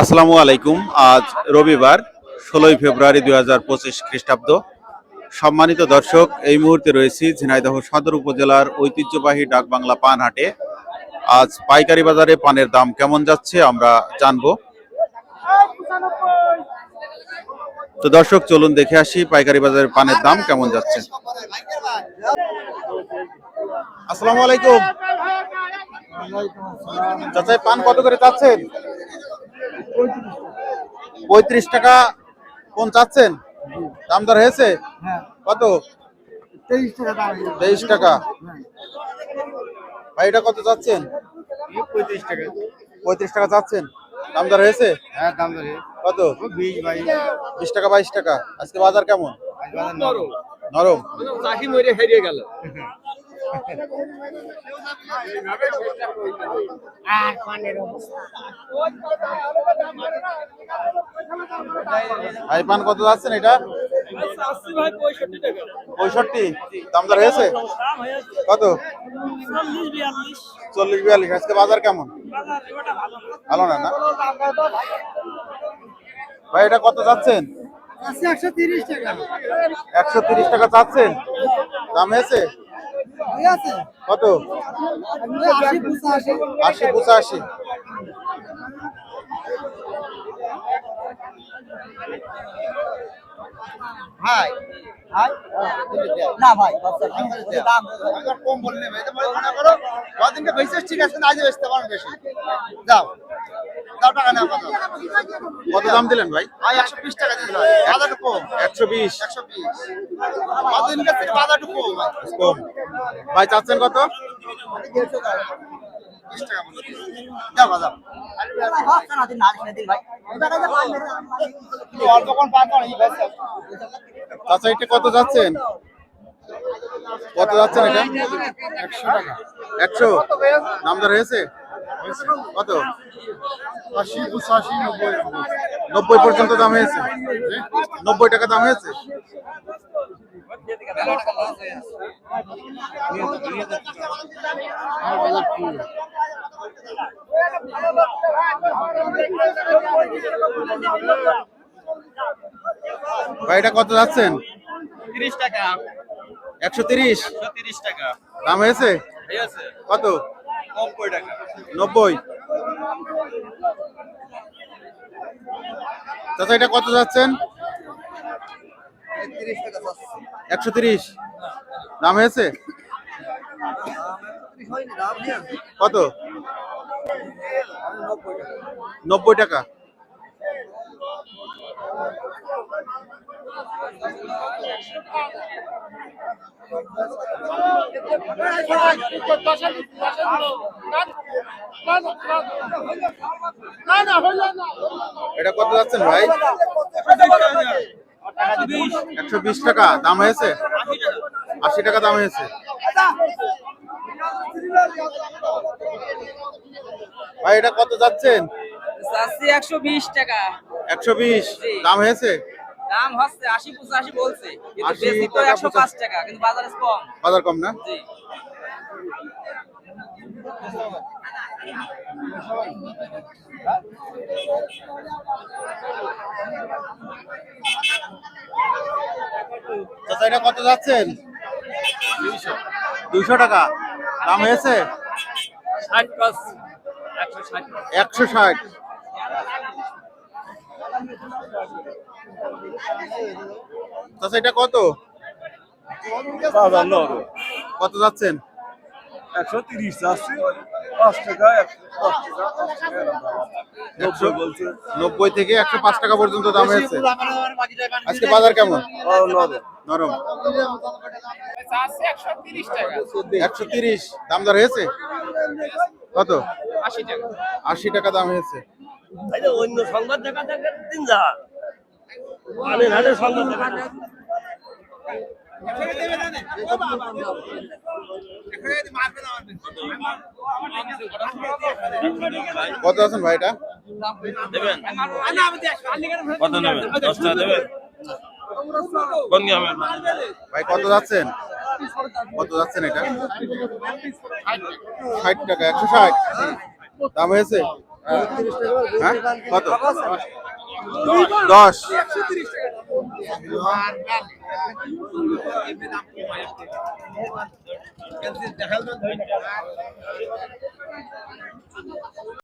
আসসালামু আলাইকুম। আজ রবিবার, ষোলোই ফেব্রুয়ারি দুই হাজার পঁচিশ খ্রিস্টাব্দ। সম্মানিত দর্শক, এই মুহূর্তে রয়েছি ঝিনাইদহ সদর উপজেলার ঐতিহ্যবাহী ডাকবাংলা পান হাটে আজ পাইকারি বাজারে পানের দাম কেমন যাচ্ছে আমরা জানব। তো দর্শক, চলুন দেখে আসি পাইকারি বাজারে পানের দাম কেমন যাচ্ছে। আসসালামু আলাইকুম। চাচা পান কত করে চাচ্ছেন? পঁয়ত্রিশ টাকা কোন চাচ্ছেন? দাম দর হয়েছে? হ্যাঁ। কত? তেইশ টাকা টাকা। ভাই এটা কত চাচ্ছেন? পঁয়ত্রিশ টাকা। পঁয়ত্রিশ টাকা চাচ্ছেন। দাম দর হয়েছে? হ্যাঁ দাম ধরে কত? বিশ বাইশ। বিশ টাকা বাইশ টাকা। আজকে বাজার কেমন? নরম। নরম। চাষি মরে হেরিয়ে গেল। ভাই পান কত যাচ্ছেন এটা? পঁয়ষট্টি। দাম দর হয়েছে? কত? চল্লিশ বিয়াল্লিশ। আজকে বাজার কেমন? ভালো না না? ভাই এটা কত যাচ্ছেন? একশো তিরিশ টাকা। চাচ্ছেন দাম হয়েছে? কত? আশি পঁচাশি। ভাই। না ভাই দাম। কম বললে মনে করো কদিনকে বেশি ঠিক আছে না আজ বেচতে পারো বেশি। যাও। কত? দাম দিলেন ভাই? ভাই একশো বিশ টাকা দিতে বাজারটা কম। একশো বিশ। একশো বিশ। কদিনকে থেকে বাজারটা কম ভাই। কম। ভাই চাচ্ছেন কত? এটা কত যাচ্ছেন? কত যাচ্ছেন এটা? একশো। টাকা একশো? দাম দর হয়েছে? কত? আশি পঁচাশি নব্বই। নব্বই পর্যন্ত দাম হয়েছে? নব্বই টাকা দাম হয়েছে? ভাই এটা কত যাচ্ছেন? তিরিশ টাকা। একশো তিরিশ? তিরিশ টাকা। দাম হয়েছে। কত? নব্বই টাকা। নব্বই? চাচা এটা কত যাচ্ছেন? একশো তিরিশ। দাম হয়েছে? কত? নব্বই টাকা। এটা কত যাচ্ছেন ভাই? একশো বিশ টাকা। দাম হয়েছে? আশি টাকা দাম হয়েছে। ভাই এটা কত যাচ্ছেন? একশো বিশ টাকা। একশো বিশ। দাম হয়েছে? দাম হচ্ছে আশি পঁচাশি বলছে। কিন্তু 80 বেশি তো টাকা, একশো পাঁচ 85 টাকা কিন্তু বাজারে কম। বাজার কম না? জি। কত যাচ্ছেন? দুইশো টাকা। দাম হয়েছে? একশো ষাট। চাচা এটা কত? কত যাচ্ছেন? একশো তিরিশ আছে পাঁচ টাকা একশো নব্বই থেকে একশো পাঁচ টাকা পর্যন্ত দাম হয়েছে। আজকে বাজার কেমন? নরম। একশো তিরিশ দাম দর হয়েছে? কত? আশি টাকা। দাম হয়েছে। অন্য সংবাদ দেখা দেখে দিন যা পানের হাটে সংবাদ দেখা যায়। কত আছেন ভাই এটা? দেবেন? কত নেবেন? দশ টাকা দেবেন? কোন গ্রামের ভাই কত যাচ্ছেন? কত যাচ্ছেন এটা? ষাট টাকা একশো ষাট। দাম হয়েছে? হ্যাঁ? কত? দশ।